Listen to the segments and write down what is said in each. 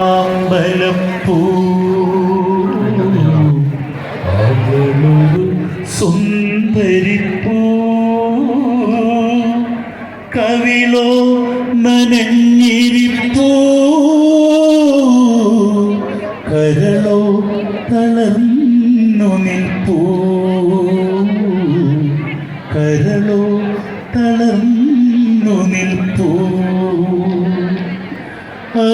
അവളൊരു സുന്ദരിപ്പൂ. കവിളോ നനഞ്ഞിരിപ്പൂ. കരളോ തളർന്നു നിൽപ്പൂ.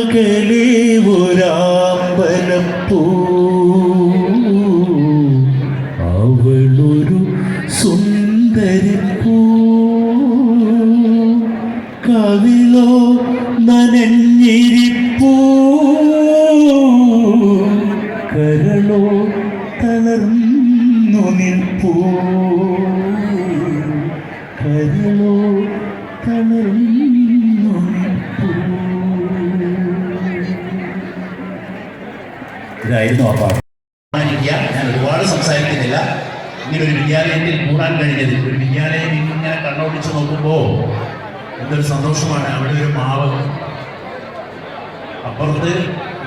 അകലെ ഒരാമ്പലപ്പൂ അവളൊരു സുന്ദരിപ്പൂ. കവിളോ നനഞ്ഞിരിപ്പൂ. കരളോ തളർന്നു നിൽപ്പൂ. കരളോ തളർന്നു ഇതായിരുന്നു ആ ഞാൻ ഒരുപാട് സംസാരിക്കുന്നില്ല. ഇങ്ങനെ ഒരു വിദ്യാലയത്തിൽ കൂടാൻ കഴിഞ്ഞത് ഒരു വിദ്യാലയം ഇങ്ങനെ കണ്ണോടിച്ച് നോക്കുമ്പോൾ എന്തൊരു സന്തോഷമാണ്. അവിടെ ഒരു മാവ്. അപ്പുറത്ത്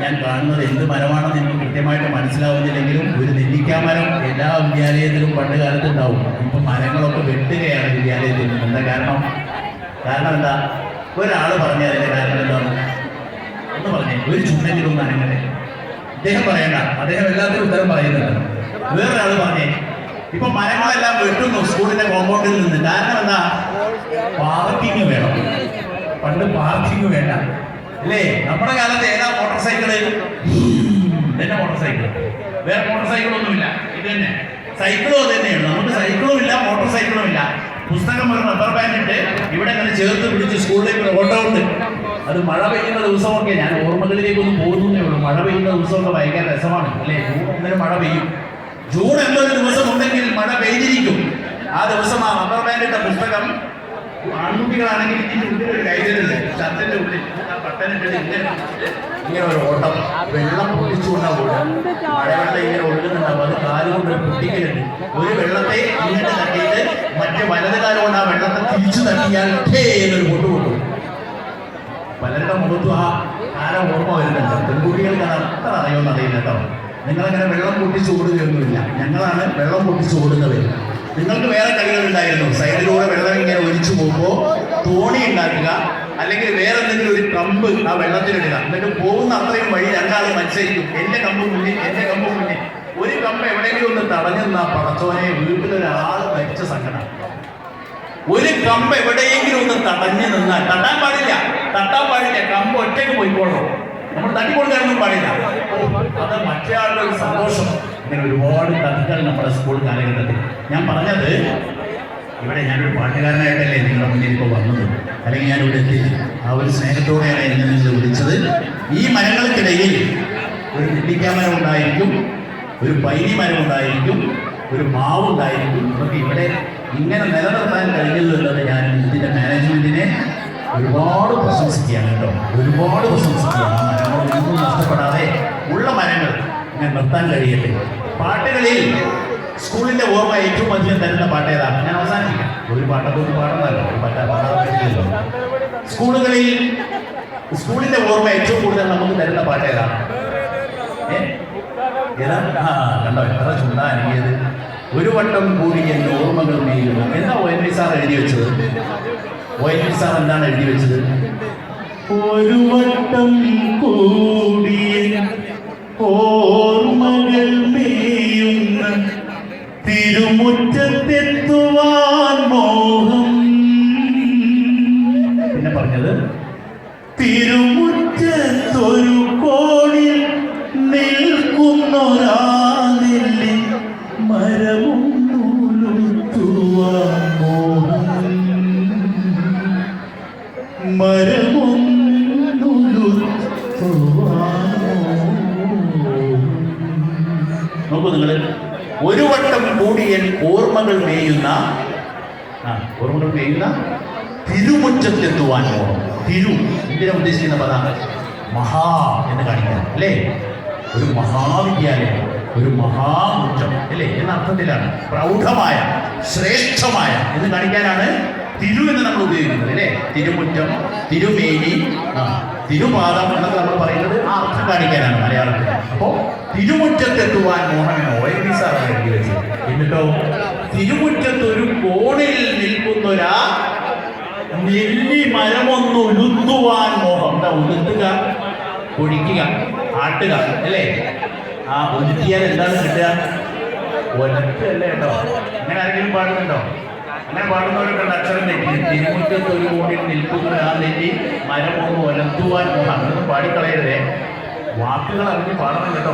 ഞാൻ കാണുന്നത് എന്ത് മരമാണെന്ന് എനിക്ക് കൃത്യമായിട്ട് മനസ്സിലാവുന്നില്ലെങ്കിലും ഒരു നെല്ലിക്കാ മരം എല്ലാ വിദ്യാലയത്തിലും പണ്ട് കാലത്ത് ഉണ്ടാവും ഇപ്പം മരങ്ങളൊക്കെ വെട്ടുകയാണ് വിദ്യാലയത്തിൽ എന്താ കാരണം? കാരണം എന്താ? ഒരാൾ പറഞ്ഞ അതിന്റെ കാരണം എന്താണ്? ഒന്ന് പറഞ്ഞേ. ഒരു ചുണ്ടെങ്കിലും മരങ്ങളെ. അദ്ദേഹം പറയണ്ട. അദ്ദേഹം എല്ലാത്തിനും ഉത്തരം പറയുന്നുണ്ട്. വേറൊരാൾ പറഞ്ഞേ ഇപ്പൊ മരങ്ങളെല്ലാം വെട്ടുന്നു സ്കൂളിന്റെ കോമ്പൗണ്ടിൽ നിന്ന്. കാരണം എന്താ? പാർക്കിംഗ് വേണം. പണ്ട് പാർക്കിംഗ് വേണ്ട. അല്ലേ നമ്മുടെ കാലത്ത് ഏതാ മോട്ടോർ സൈക്കിൾ മോട്ടോർ സൈക്കിൾ വേറെ മോട്ടോർ സൈക്കിളൊന്നുമില്ല ഇത് തന്നെ സൈക്കിളും അത് തന്നെയാണ് നമുക്ക് സൈക്കിളും ഇല്ല മോട്ടോർ സൈക്കിളും ഇല്ല. പുസ്തകം ഒരു റബ്ബർ ബാൻഡ് ഇട്ട് ഇവിടെ ഇങ്ങനെ ചേർത്ത് പിടിച്ച് സ്കൂളിലേക്ക് ഓട്ടോ ഉണ്ട് അത് മഴ പെയ്യുന്ന ദിവസമൊക്കെ ഞാൻ ഓർമ്മകളിലേക്ക് ഒന്ന് ഉള്ളൂ മഴ പെയ്യുന്ന ദിവസമൊക്കെ ഭയങ്കര രസമാണ് അല്ലേ? ജൂൺ ഒന്നിന് മഴ പെയ്യും. ജൂൺ എന്നൊരു ദിവസം ഉണ്ടെങ്കിൽ മഴ പെയ്തിരിക്കും. ആ ദിവസം ആ റബ്ബർ ഇട്ട പുസ്തകം ആൺകുട്ടികളാണെങ്കിൽ ഇതിന്റെ ഒരു കൈതലുണ്ട് ഷർട്ടിന്റെ ഉള്ളിൽ. ബട്ടണിട്ടിട്ട് ഇങ്ങനെ ഇങ്ങനെ ഒരു ഓട്ടം. വെള്ളം പൊട്ടിച്ചുകൊണ്ടാ ഇങ്ങനെ ഒഴുകുന്നുണ്ടാവും അത് കാലുകൊണ്ട് ഒരു പൊട്ടിക്കലുണ്ട് ഒരു വെള്ളത്തെ ഇങ്ങോട്ട് തട്ടിയിട്ട് മറ്റേ വലത് കാലുകൊണ്ട് ആ വെള്ളത്തെ തിരിച്ചു തട്ടിയാൽ എന്നൊരു പൊട്ടു പൊട്ടും. മുഖത്തും ആ കാലം ഓർമ്മ വരുന്നുണ്ട് പെൺകുട്ടികൾക്ക് അത് അത്ര അറിയുമെന്ന് അറിയില്ല കേട്ടോ. നിങ്ങളങ്ങനെ വെള്ളം പൊട്ടിച്ചു ഓടുകയൊന്നുമില്ല ഞങ്ങളാണ് വെള്ളം പൊട്ടിച്ചു ഓടുന്നവർ നിങ്ങൾക്ക് വേറെ കളികളുണ്ടായിരുന്നു സൈഡിലൂടെ വെള്ളം ഇങ്ങനെ ഒലിച്ചു പോകുമ്പോൾ തോണി ഉണ്ടാക്കുക അല്ലെങ്കിൽ വേറെ എന്തെങ്കിലും ഒരു കമ്പ് ആ വെള്ളത്തിലിടുക. എന്നിട്ട് പോകുന്ന അത്രയും വഴി രണ്ടാളും മത്സരിക്കും. എന്റെ കമ്പ് മുന്നിൽ എന്റെ കമ്പ് മുന്നിൽ. ഒരു കമ്പ് എവിടെയെങ്കിലും ഒന്ന് തടഞ്ഞു നിന്നാ പടച്ചോനെ വീട്ടിലൊരാൾ മരിച്ച സങ്കടം ഒരു കമ്പ് എവിടെയെങ്കിലും ഒന്ന് തടഞ്ഞു നിന്നാൽ തട്ടാൻ പാടില്ല. തട്ടാൻ പാടില്ല കമ്പ് ഒറ്റയ്ക്ക് പോയിക്കോളൂ. നമ്മൾ തട്ടിക്കൊടുക്കാനൊന്നും പാടില്ല. അത് മറ്റേ ആളുടെ ഒരു സന്തോഷം. ഇങ്ങനെ ഒരുപാട് കഥകൾ നമ്മുടെ സ്കൂൾ കാലഘട്ടത്തിൽ. ഞാൻ പറഞ്ഞത് ഇവിടെ ഞാനൊരു പാട്ടുകാരനായിട്ടല്ലേ നിങ്ങളുടെ മുന്നിൽ ഇപ്പോൾ വന്നത്. അല്ലെങ്കിൽ ഞാൻ ഇവിടെ എത്തി. ആ ഒരു സ്നേഹത്തോടെയാണ് എന്നെ നിങ്ങൾ വിളിച്ചത്. ഈ മരങ്ങൾക്കിടയിൽ ഒരു നെല്ലിക്കാമരം ഉണ്ടായിരിക്കും ഒരു പൈനി മരം ഉണ്ടായിരിക്കും ഒരു മാവ് ഉണ്ടായിരിക്കും. നമുക്ക് ഇവിടെ ഇങ്ങനെ നിലനിർത്താൻ കഴിഞ്ഞത് ഞാൻ ഇതിന്റെ മാനേജ്മെന്റിനെ ഒരുപാട് പ്രശംസിക്കുകയാണ് കേട്ടോ. ഒരുപാട് പ്രശംസിക്കുകയാണ്. മരങ്ങളൊന്നും നഷ്ടപ്പെടാതെ ഉള്ള മരങ്ങൾ ഞാൻ നിർത്താൻ കഴിയട്ടെ. പാട്ടുകളിൽ സ്കൂളിന്റെ ഓർമ്മ ഏറ്റവും അധികം തരുന്ന പാട്ട് ഏതാണ് ഞാൻ അവസാനിപ്പിക്കാം. ഒരു പാട്ടൊക്കെ ഒന്ന് പാടുന്നല്ലോ ഒരു പാട്ട് പാടാൻ സ്കൂളുകളിൽ സ്കൂളിന്റെ ഓർമ്മ ഏറ്റവും കൂടുതൽ നമുക്ക് തരുന്ന പാട്ട് ഏതാണ് ഏതാണ് ആ കണ്ടോ? എത്ര ചുണ്ടാ അനിയത് ഒരു വട്ടം കൂടി എന്റെ ഓർമ്മകൾ മേയുന്നു. എന്താ ഒ എൻ വി സാർ എഴുതി വെച്ചത്? സാർ എന്താണ് എഴുതി വെച്ചത്? ഒരു വട്ടം കൂടിയ ഓർമ്മകൾ മേയുന്ന തിരുമുറ്റത്തെത്തുവാൻ മോഹം. പിന്നെ പറഞ്ഞത്? തിരുമുറ്റത്തൊരു നോക്കൂ നിങ്ങൾ ഒരു വട്ടം കൂടിയൻ ഓർമ്മകൾ മേയുന്ന ഓർമ്മകൾ മേയുന്ന തിരുമുറ്റത്തെത്തുവാൻ തിരു എന്തിനാ ഉദ്ദേശിക്കുന്ന പദാണ് മഹാ എന്ന് കാണിക്കാൻ അല്ലേ? ഒരു മഹാവിദ്യാലയം ഒരു മഹാമുറ്റം അല്ലേ? എന്ന അർത്ഥത്തിലാണ്. പ്രൗഢമായ ശ്രേഷ്ഠമായ എന്ന് കാണിക്കാനാണ് തിരു എന്ന് നമ്മൾ ഉപയോഗിക്കുന്നത് അല്ലേ? തിരുമുറ്റം തിരുമേനി തിരുപാദം എന്നൊക്കെ നമ്മൾ പറയുന്നത് ആ അർത്ഥം കാണിക്കാനാണ് മലയാളത്തിൽ. അപ്പോൾ തിരുമുറ്റത്തെത്തുവാൻ മോഹനൻ ഒ എൻ വി സാറാണ് എഴുതി വെച്ചത്. എന്നിട്ടോ? തിരുമുറ്റത്തൊരു കോണിൽ നിൽക്കുന്നൊരാ നെല്ലി മരമൊന്ന് ഉലുത്തുവാൻ മോഹം. എന്താ ഉലുത്തുക? ഒഴിക്കുക ആട്ടുക അല്ലേ? ആ ഒലുത്തിയാൽ എന്താണ് കിട്ടുക? ഒലക്കല്ലേ കേട്ടോ? അങ്ങനെ ആരെങ്കിലും പാടുന്നുണ്ടോ? അങ്ങനെ പാടുന്നവരൊക്കെ ഉണ്ട് അക്ഷരം തെറ്റി ഒരു കോണിൽ നിൽക്കുന്ന ആ നെല്ലി മരം ഒന്ന് ഒലത്തുവാൻ പാടിക്കളയരുതേ. വാക്കുകൾ അറിഞ്ഞ് പാടണം കേട്ടോ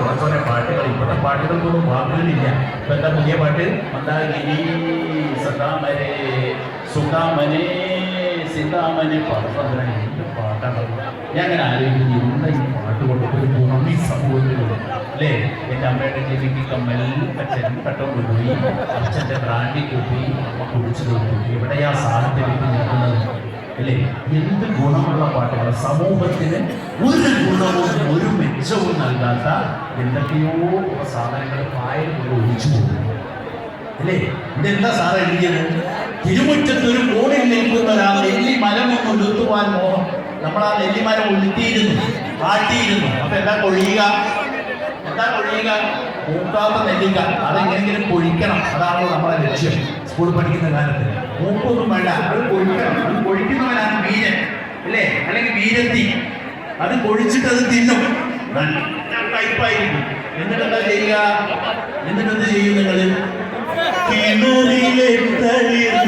പാട്ടുകൾ ഇപ്പോഴത്തെ പാട്ടുകൾക്കൊന്നും വാക്കുകളില്ല. ഇപ്പൊ എന്താ പുതിയ പാട്ട്? മന്ദാകിനി സദാമരേ സുഖാമനേ സീതാമനെ. പാടുന്ന എന്ത് പാട്ടാണ്? ഞാൻ അങ്ങനെ ആലോചിക്കുന്നു എന്താ ഈ പാട്ട് കൊണ്ട് ഒരു ഈ സമൂഹത്തിലുണ്ട്. അല്ലേ? എന്റെ അമ്മയുടെ ചെവിക്ക് കമ്മൽ അച്ഛൻ കട്ടം കൊണ്ടുപോയി. അച്ഛന്റെ ബ്രാൻഡി കൂട്ടി അമ്മ കുടിച്ചു തോന്നി എവിടെയാ സാഹചര്യത്തിൽ നിൽക്കുന്നത്? അല്ലേ? എന്ത് ഗുണമുള്ള പാട്ടുകൾ? സമൂഹത്തിന് ഒരു ഗുണവും ഒരു മെച്ചവും നൽകാത്ത എന്തൊക്കെയോ സാധനങ്ങൾ പായൽ കൊണ്ട് ഒഴിച്ചു പോകുന്നു അല്ലേ? ഇതെന്താ സാറ് എഴുതിയത് തിരുമുറ്റത്ത് ഒരു കോണിൽ നിൽക്കുന്ന ഒരാൾ നെല്ലി ഒന്ന് ഉലുത്തുവാൻ മോഹം. നമ്മൾ ആ നെല്ലിമരം ഉലുത്തിയിരുന്നു കാട്ടിയിരുന്നു അപ്പൊ എന്താ കൊഴിയുക എന്താ ഒഴിയുക മൂക്കാത്ത നെല്ലിക്ക. അതെങ്ങനെങ്കിലും പൊഴിക്കണം. അതാണ് നമ്മുടെ ലക്ഷ്യം. സ്കൂൾ പഠിക്കുന്ന കാലത്ത്. മൂക്കൊന്നും വേണ്ട. അത് കൊഴിക്കണം അത് പൊഴിക്കുന്നവനാണ് വീരൻ. അല്ലേ? അല്ലെങ്കിൽ വീരത്തി. അത് കൊഴിച്ചിട്ട് അത് തിന്നും. നല്ല ടൈപ്പായിരിക്കും എന്നിട്ട് എന്താ ചെയ്യുക? എന്നിട്ട് എന്ത് ചെയ്യും നിങ്ങൾ? കിണറിലെ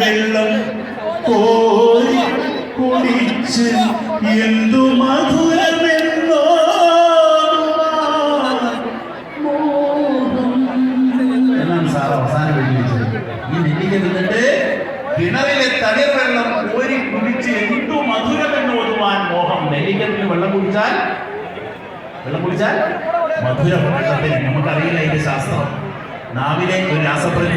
വെള്ളം കോരി കുടിച്ച് എന്തു മധുരമെന്നോ കിണറിലെ തളിർ വെള്ളം കോരി കുടിച്ച് എന്തു മധുരമെന്ന് ഓതുവാൻ മോഹം നെല്ലിക്കത്തിന് വെള്ളം കുടിച്ചാൽ? വെള്ളം കുടിച്ചാൽ? മധുരം വെള്ളത്തിൽ. നമുക്കറിയില്ല ഇതിന്റെ ശാസ്ത്രം. നാവിലെ ഒരു രാസപ്രതി